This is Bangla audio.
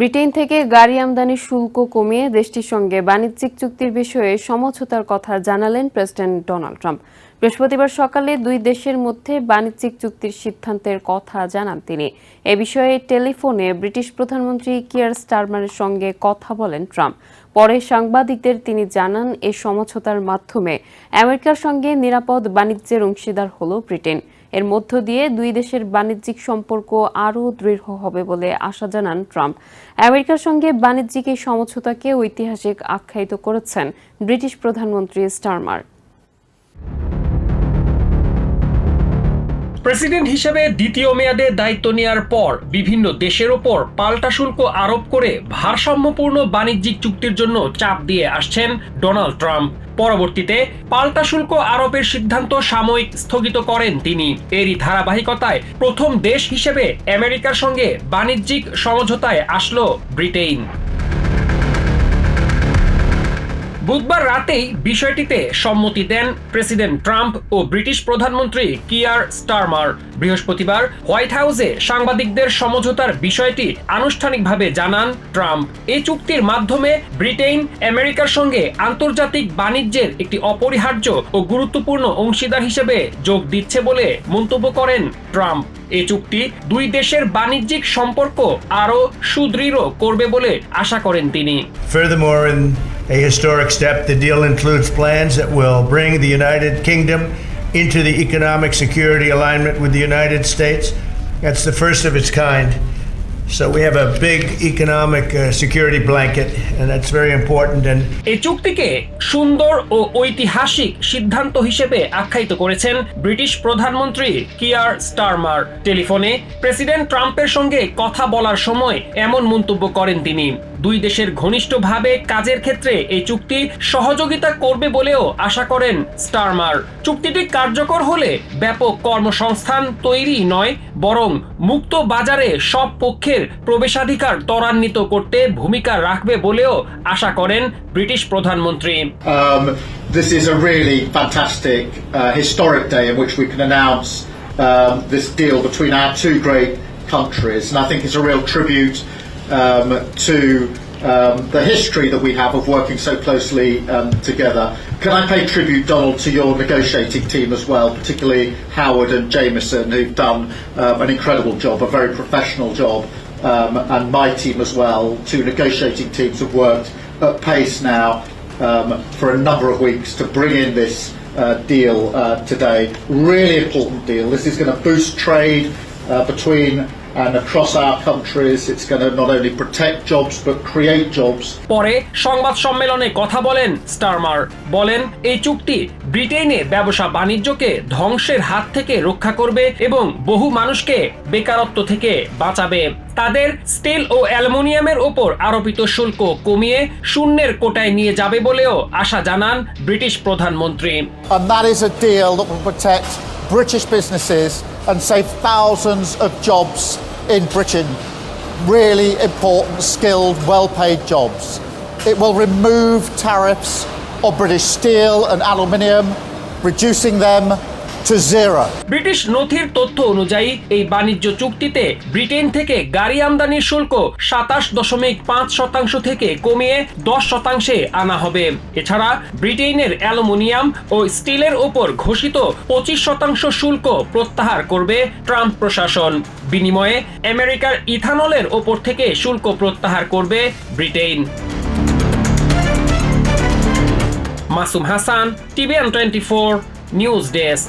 ব্রিটেন থেকে গাড়ি আমদানির শুল্ক কমিয়ে দেশটির সঙ্গে বাণিজ্যিক চুক্তির বিষয়ে সমঝোতার কথা জানালেন প্রেসিডেন্ট ডোনাল্ড ট্রাম্প। বৃহস্পতিবার সকালে দুই দেশের মধ্যে বাণিজ্যিক চুক্তির সিদ্ধান্তের কথা জানান তিনি। এ বিষয়ে টেলিফোনে ব্রিটিশ প্রধানমন্ত্রী কিয়ার স্টারমারের সঙ্গে কথা বলেন ট্রাম্প। পরে সাংবাদিকদের তিনি জানান এই সমঝোতার মাধ্যমে আমেরিকার সঙ্গে নিরাপদ বাণিজ্যের অংশীদার হল ব্রিটেন। এর মধ্য দিয়ে দুই দেশের বাণিজ্যিক সম্পর্ক আরও দৃঢ় হবে বলে আশা জানান ট্রাম্প। আমেরিকার সঙ্গে বাণিজ্যিক এই সমঝোতাকে ঐতিহাসিক আখ্যায়িত করেছেন ব্রিটিশ প্রধানমন্ত্রী স্টারমার। প্রেসিডেন্ট হিসেবে দ্বিতীয় মেয়াদে দায়িত্ব নেওয়ার পর বিভিন্ন দেশের ওপর পাল্টা শুল্ক আরোপ করে ভারসাম্যপূর্ণ বাণিজ্যিক চুক্তির জন্য চাপ দিয়ে আসছেন ডোনাল্ড ট্রাম্প। পরবর্তীতে পাল্টা শুল্ক আরোপের সিদ্ধান্ত সাময়িক স্থগিত করেন তিনি। এরই ধারাবাহিকতায় প্রথম দেশ হিসেবে আমেরিকার সঙ্গে বাণিজ্যিক সমঝোতায় আসলো ব্রিটেন বুধবার রাতেই বিষয়টিতে সম্মতি দেন প্রেসিডেন্ট ট্রাম্প ও ব্রিটিশ প্রধানমন্ত্রী কিয়ার স্টারমার। বৃহস্পতিবার হোয়াইট হাউসে সাংবাদিকদের সমঝোতার বিষয়টি আনুষ্ঠানিকভাবে জানান ট্রাম্প। এই চুক্তির মাধ্যমে ব্রিটেন আমেরিকার সঙ্গে আন্তর্জাতিক বাণিজ্যের একটি অপরিহার্য ও গুরুত্বপূর্ণ অংশীদার হিসেবে যোগ দিচ্ছে বলে মন্তব্য করেন ট্রাম্প। এই চুক্তি দুই দেশের বাণিজ্যিক সম্পর্ক আরও সুদৃঢ় করবে বলে আশা করেন তিনি। A historic step, the deal includes plans that will bring the United Kingdom into the economic security alignment with the United States. That's the first of its kind. So we have a big economic uh, security blanket, and that's very important. And এই চুক্তিকে সুন্দর ও ঐতিহাসিক সিদ্ধান্ত হিসেবে আখ্যায়িত করেছেন ব্রিটিশ প্রধানমন্ত্রী কিয়ার স্টারমার টেলিফোনে প্রেসিডেন্ট ট্রাম্পের সঙ্গে কথা বলার সময় এমন মন্তব্য করেন তিনি দুই দেশের ঘনিষ্ঠভাবে কাজের ক্ষেত্রে এই চুক্তি সহযোগিতা করবে বলেও আশা করেন স্টারমার। চুক্তিটি কার্যকর হলে ব্যাপক কর্মসংস্থান তৈরি নয় বরং মুক্ত বাজারে সব পক্ষের প্রবেশাধিকার ত্বরান্বিত করতে ভূমিকা রাখবে বলেও আশা করেন ব্রিটিশ প্রধানমন্ত্রী। Um, this is a really fantastic, uh, historic day in which we can announce um, this deal between our two great countries, and I think it's a real tribute um, to um, the history that we have of working so closely um, together. Can I pay tribute, Donald, to your negotiating team as well, particularly Howard and Jameson, who've done um, an incredible job, a very professional job, um, and my team as well. Two negotiating teams have worked at pace now um, for a number of weeks to bring in this uh, deal uh, today. Really important deal. This is going to boost trade uh, between across our countries. It's going to not only protect jobs but create jobs. পরে সংবাদ সম্মেলনে কথা বলেন স্টারমার বলেন এই চুক্তি ব্রিটেনে ব্যবসা বাণিজ্যকে ধ্বংসের হাত থেকে রক্ষা করবে এবং বহু মানুষকে বেকারত্ব থেকে বাঁচাবে তাদের স্টিল ও অ্যালুমিনিয়ামের ওপর আরোপিত শুল্ক কমিয়ে শূন্যের কোটায় নিয়ে যাবে বলেও আশা জানান ব্রিটিশ প্রধানমন্ত্রী and that is a deal that will protect British businesses and save thousands of jobs in Britain. Really important, skilled, well paid jobs. It will remove tariffs on British steel and aluminium, reducing them to zero. British নথির তথ্য অনুযায়ী, এই বাণিজ্য চুক্তিতে ব্রিটেন থেকে গাড়ি আমদানির শুল্ক সাতাশ দশমিক পাঁচ শতাংশ থেকে কমিয়ে দশ শতাংশে আনা হবে। এছাড়া ব্রিটেনের অ্যালুমিনিয়াম ও স্টিলের ওপর ঘোষিত পঁচিশ শতাংশ শুল্ক প্রত্যাহার করবে ট্রাম্প প্রশাসন। বিনিময়ে আমেরিকার ইথানলের ওপর থেকে শুল্ক প্রত্যাহার করবে Britain Masum Hasan, TVN twenty four, news desk.